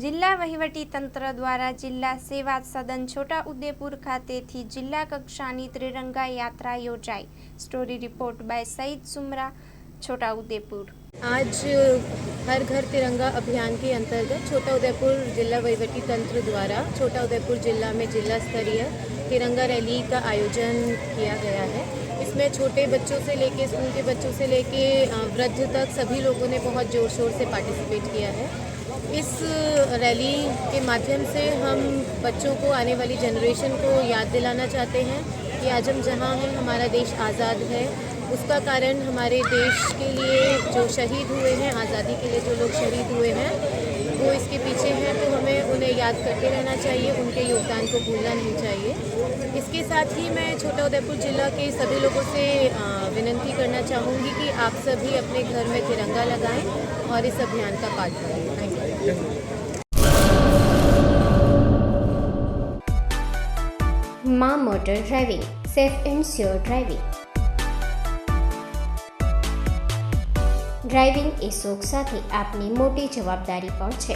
जिला वहीवटतंत्र द्वारा जिला सेवा सदन छोटा उदयपुर खाते थी जिला कक्षा त्रिरंगा यात्रा योजाई story report by Saeed Sumra Chhota Udaipur आज हर घर तिरंगा अभियान के अंतर्गत छोटा उदयपुर जिला वहीवटी तंत्र द्वारा छोटा उदयपुर जिला में जिला स्तरीय तिरंगा रैली का आयोजन किया गया है इसमें छोटे बच्चों से लेके, स्कूल के बच्चों से लेके वृद्ध तक सभी लोगों ने बहुत ज़ोर शोर से पार्टिसिपेट किया है। इस रैली के माध्यम से हम बच्चों को, आने वाली जनरेशन को याद दिलाना चाहते हैं कि आज हम जहाँ हैं, हमारा देश आज़ाद है। उसका कारण हमारे देश के लिए जो शहीद हुए हैं, आज़ादी के लिए जो लोग शहीद हुए हैं, वो इसके पीछे हैं। याद करते रहना चाहिए उनके योगदान को भूलना नहीं चाहिए इसके साथ ही मैं छोटा उदयपुर जिला के सभी लोगों से अ, विनती करना चाहूँगी कि आप सभी अपने घर में तिरंगा लगाएं और इस अभियान का पार्ट बनें थैंक यू મા motor driving safe and sure driving driving એ શોખ સાથે આપની મોટી જવાબદારી પણ છે